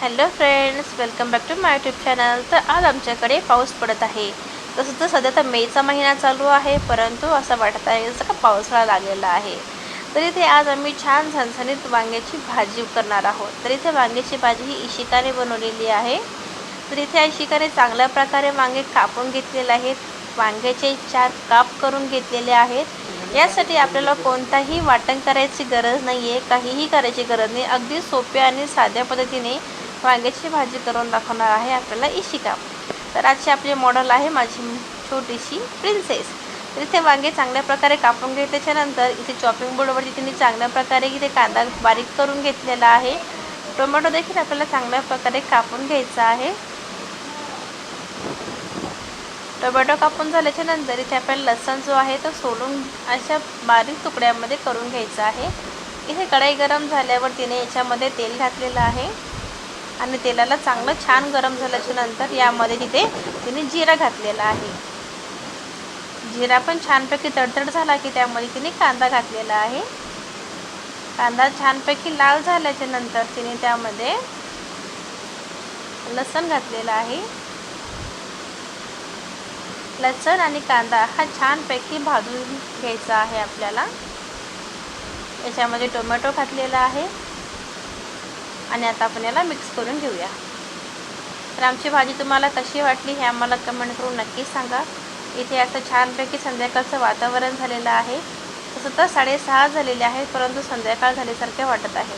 Hello friends welcome back to my YouTube channel तर आज आमच्याकडे पाऊस पडत आहे. तसं तर सध्या तर मेचा महिना चालू आहे परंतु असं वाटत आहे जसं का पावसाळा लागलेला आहे. तर इथे आज आम्ही छान झणझणीत वांग्याची भाजी करणार आहोत. तर इथे वांग्याची भाजी ही इशिकाने बनवलेली आहे. तर इथे इशिकाने चांगल्या प्रकारे वांगे कापून घेतलेले आहेत. वांग्याचे चार काप करून घेतलेले आहेत. यासाठी आपल्याला कोणताही वाटण करायची गरज नाही आहे काहीही करायची गरज नाही. अगदी सोप्या आणि साध्या पद्धतीने वांग्याची भाजी करून दाखवणार आहे आपल्याला इशिका तर आजची आपली मॉडल आहे माझी छोटीशी प्रिन्सेस तर इथे वांगे चांगल्या प्रकारे कापून घेतल्याच्यानंतर इथे चॉपिंग बोर्डवरती तिने चांगल्या प्रकारे इथे कांदा बारीक करून घेतलेला आहे. टोमॅटो देखील आपल्याला चांगल्या प्रकारे कापून घ्यायचा आहे. टोमॅटो कापून झाल्याच्यानंतर इथे आपल्याला लसण जो आहे तो सोलून अशा बारीक तुकड्यामध्ये करून घ्यायचा आहे. इथे कढाई गरम झाल्यावर तिने याच्यामध्ये तेल घातलेलं आहे. आणि तेलाला चांगलं छान गरम झाल्याच्यानंतर यामध्ये तिथे तिने जिरा घातलेला आहे. जिरा पण छानपैकी तडतड झाला की त्यामध्ये तिने कांदा घातलेला आहे. कांदा छानपैकी लाल झाल्याच्यानंतर तिने त्यामध्ये लसण घातलेला आहे. लसण आणि कांदा हा छानपैकी भाजून घ्यायचा आहे आपल्याला. याच्यामध्ये टोमॅटो घातलेला आहे. आणि आता आपण याला मिक्स करून घेऊया. तर आमची भाजी तुम्हाला कशी वाटली हे आम्हाला कमेंट करून नक्की सांगा. इथे असं छानपैकी संध्याकाळचं वातावरण झालेलं आहे. तसं तर साडेसहा झालेले आहे परंतु संध्याकाळ झाल्यासारखे वाटत आहे.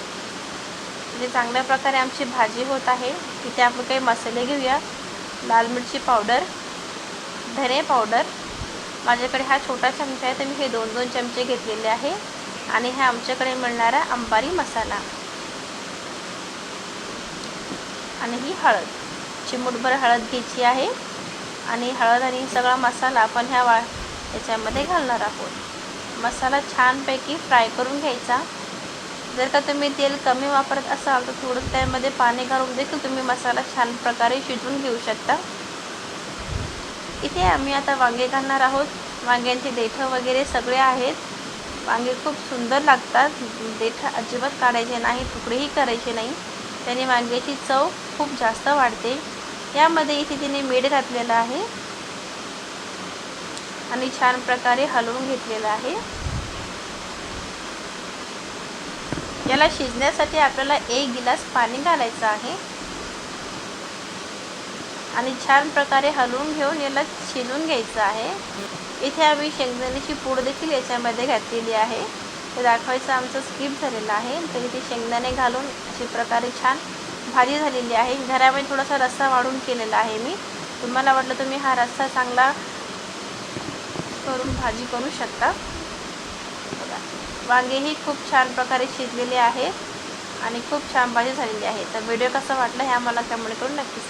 म्हणजे चांगल्या प्रकारे आमची भाजी होत आहे. इथे आपण काही मसाले घेऊया. लाल मिरची पावडर धने पावडर. माझ्याकडे हा छोटा चमचा आहे तर मी हे दोन दोन चमचे घेतलेले आहे. आणि हे आमच्याकडे मिळणारा अंबारी मसाला. आणि ही हळद. चिमूटभर हळद घ्यायची आहे. आणि हळद आणि सगळा मसाला आपण ह्या वा याच्यामध्ये घालणार आहोत. मसाला छानपैकी फ्राय करून घ्यायचा. जर का तुम्ही तेल कमी वापरत असाल तर थोडं त्यामध्ये पाणी घालून देखील तुम्ही मसाला छान प्रकारे शिजवून घेऊ शकता. इथे आम्ही आता वांगे घालणार आहोत. वांग्यांचे देठं वगैरे सगळे आहेत. वांगे खूप सुंदर लागतात. देठं अजिबात काढायचे नाही तुकडेही करायचे नाही. त्याने वांग्याची चव खूप जास्त वाढते. यामध्ये इथे तिने मीठ घातलेलं आहे. आणि छान प्रकारे हलवून घेतलेलं आहे. याला शिजण्यासाठी आपल्याला एक गिलास पाणी घालायचं आहे. आणि छान प्रकारे हलवून घेऊन याला शिजून घ्यायचं आहे. इथे आम्ही शेंगदाण्याची पूड देखील याच्यामध्ये घातलेली आहे. ते दाखवायचं आमचं स्किप झालेलं आहे. तर इथे शेंगदाणे घालून अशी प्रकारे छान भाजी झालेली आहे. घरामध्ये थोडासा रस्सा वाढून केलेला आहे मी. तुम्हाला वाटलं तुम्ही हा रस्सा चांगला करून भाजी करू शकता. बघा वांगेही खूप छान प्रकारे शिजलेले आहेत आणि खूप छान भाजी झालेली आहे. तर व्हिडिओ कसा वाटला हे आम्हाला कमेंट करून नक्कीच